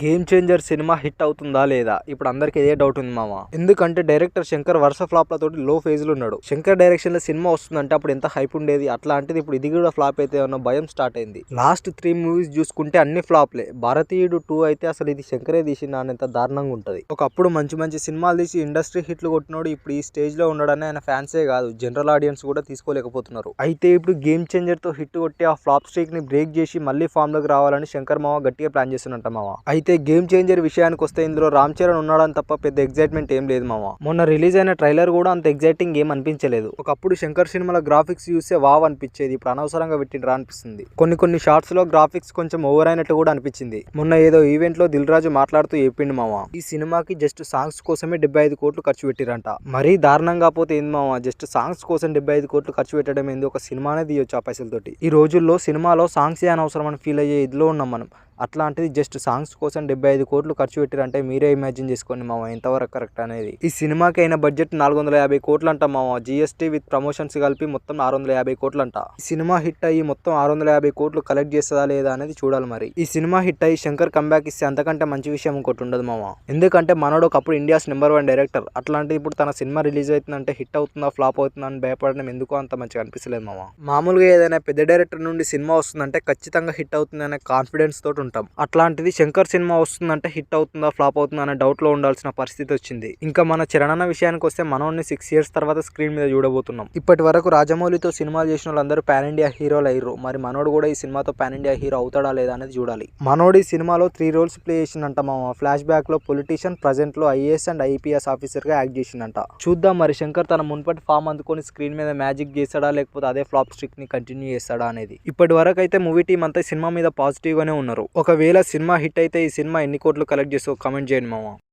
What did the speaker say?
Game changer cinema hit అవుతుందా లేదా? ఇప్పుడు అందరికి ఇదే డౌట్ ఉంది మామ. ఎందుకంటే డైరెక్టర్ శంకర్ వరుస ఫ్లాప్ల తోటి లో ఫేజ్లో ఉన్నాడు. శంకర్ డైరెక్షన్లో సినిమా వస్తుందంటే అప్పుడు ఎంత హైప్ ఉండేది? అట్లాంటిది ఇప్పుడు ఇది కూడా ఫ్లాప్ అయితే అన్న భయం స్టార్ట్ అయింది. లాస్ట్ త్రీ మూవీస్ చూసుకుంటే అన్ని ఫ్లాప్లే భారతీయుడు టూ అయితే అసలు ఇది శంకరే తీసిన అనేంత దారుణంగా ఉంటుంది. ఒకప్పుడు మంచి మంచి సినిమాలు తీసి ఇండస్ట్రీ హిట్లు కొట్టినోడు ఇప్పుడు ఈ స్టేజ్లో ఉండడని ఆయన ఫ్యాన్సే కాదు. జనరల్ ఆడియన్స్ కూడా తీసుకోలేకపోతున్నారు. అయితే ఇప్పుడు గేమ్ చేంజర్తో హిట్ కొట్టి ఆ ఫ్లాప్ స్ట్రీక్ని బ్రేక్ చేసి మళ్ళీ ఫామ్లోకి రావాలని శంకర్ మామ గట్టిగా ప్లాన్ చేస్తున్నట్ట మామ. అయితే అయితే గేమ్ చేంజర్ విషయానికి వస్తే ఇందులో రామ్ చరణ్ ఉన్నాడని తప్ప పెద్ద ఎగ్జైట్మెంట్ ఏం లేదు మామ. మొన్న రిలీజ్ అయిన ట్రైలర్ కూడా అంత ఎగ్జైటింగ్ ఏం అనిపించలేదు. ఒకప్పుడు శంకర్ సినిమాల గ్రాఫిక్స్ చూస్తే వావ్ అనిపించేది ఇప్పుడు అనవసరంగా పెట్టిండ్రా అనిపిస్తుంది. కొన్ని కొన్ని షార్ట్స్లో గ్రాఫిక్స్ కొంచెం ఓవర్ అయినట్టు కూడా అనిపించింది. మొన్న ఏదో ఈవెంట్లో దిల్ రాజు మాట్లాడుతూ చెప్పిండు మామ. ఈ సినిమాకి జస్ట్ సాంగ్స్ కోసమే డెబ్బై ఐదు కోట్లు ఖర్చు పెట్టిరంట మరీ దారుణంగా పోతే ఏంది మామ? జస్ట్ సాంగ్స్ కోసం డెబ్బై ఐదు కోట్లు ఖర్చు పెట్టడం ఏంది? ఒక సినిమానే తీయొచ్చు ఆ పైసలతోటి. ఈ రోజుల్లో సినిమాలో సాంగ్స్ ఏ అనవసరం అని ఫీల్ అయ్యే ఇదిలో ఉన్నాం మనం. అట్లాంటిది జస్ట్ సాంగ్స్ కోసం డెబ్బై ఐదు కోట్లు ఖర్చు పెట్టారంటే మీరే ఇమాజిన్ చేసుకోండి మామ ఎంతవరకు కరెక్ట్ అనేది. ఈ సినిమాకి అయిన బడ్జెట్ నాలుగు వందల యాభై కోట్లు అంట మామ జిఎస్టీ విత్ ప్రమోషన్స్ కలిపి మొత్తం ఆరు వందల యాభై కోట్లు అంట ఈ సినిమా హిట్ అయ్యి మొత్తం ఆరు వందల యాభై కోట్లు కలెక్ట్ చేస్తుందా లేదా అనేది చూడాలి మరి. ఈ సినిమా హిట్ అయ్యి శంకర్ కంబ్యాక్ ఇస్తే అంతకంటే మంచి విషయం ఇంకోటి ఉండదు మామ. ఎందుకంటే మనోడు ఒకప్పుడు ఇండియాస్ నెంబర్ వన్ డైరెక్టర్ అట్లాంటిది ఇప్పుడు తన సినిమా రిలీజ్ అవుతుందంటే హిట్ అవుతుందా ఫ్లాప్ అవుతుందా అని భయపడడం ఎందుకో అంత మంచిగా అనిపిస్తలేదు మామ. మామూలుగా ఏదైనా పెద్ద డైరెక్టర్ నుండి సినిమా వస్తుందంటే ఖచ్చితంగా హిట్ అవుతుంది అనే కాన్ఫిడెన్స్ తోటి ఉంటాం అట్లాంటిది శంకర్ సినిమా వస్తుందంటే హిట్ అవుతుందా ఫ్లాప్ అవుతుందా అనే డౌట్లో ఉండాల్సిన పరిస్థితి వచ్చింది. ఇంకా మన చిరణన్న విషయానికి వస్తే మనోడిని సిక్స్ ఇయర్స్ తర్వాత స్క్రీన్ మీద చూడబోతున్నాం. ఇప్పటి వరకు రాజమౌళితో సినిమాలు చేసిన వాళ్ళందరూ పాన్ ఇండియా హీరోలు అయ్యారు మరి మనోడు కూడా ఈ సినిమాతో పాన్ ఇండియా హీరో అవుతాడా లేదా అనేది చూడాలి. మనోడు ఈ సినిమాలో త్రీ రోల్స్ ప్లే చేసిందంట మామ. ఫ్లాష్ బ్యాక్లో పొలిటీషియన్ ప్రజెంట్లో ఐఏఎస్ అండ్ ఐపీఎస్ ఆఫీసర్గా యాక్ట్ చేసిందంట చూద్దాం మరి శంకర్ తన మున్పటి ఫామ్ అందుకొని స్క్రీన్ మీద మ్యాజిక్ చేస్తాడా లేకపోతే అదే ఫ్లాప్ స్ట్రిక్ని కంటిన్యూ చేస్తాడా అనేది. ఇప్పటి వరకు అయితే మూవీ టీం అంతా సినిమా మీద పాజిటివ్ గానే ఉన్నారు. ఒకవేళ సినిమా హిట్ అయితే ఈ సినిమా ఎన్ని కోట్లు కలెక్ట్ చేస్తుందో కామెంట్ చేయండి మామ.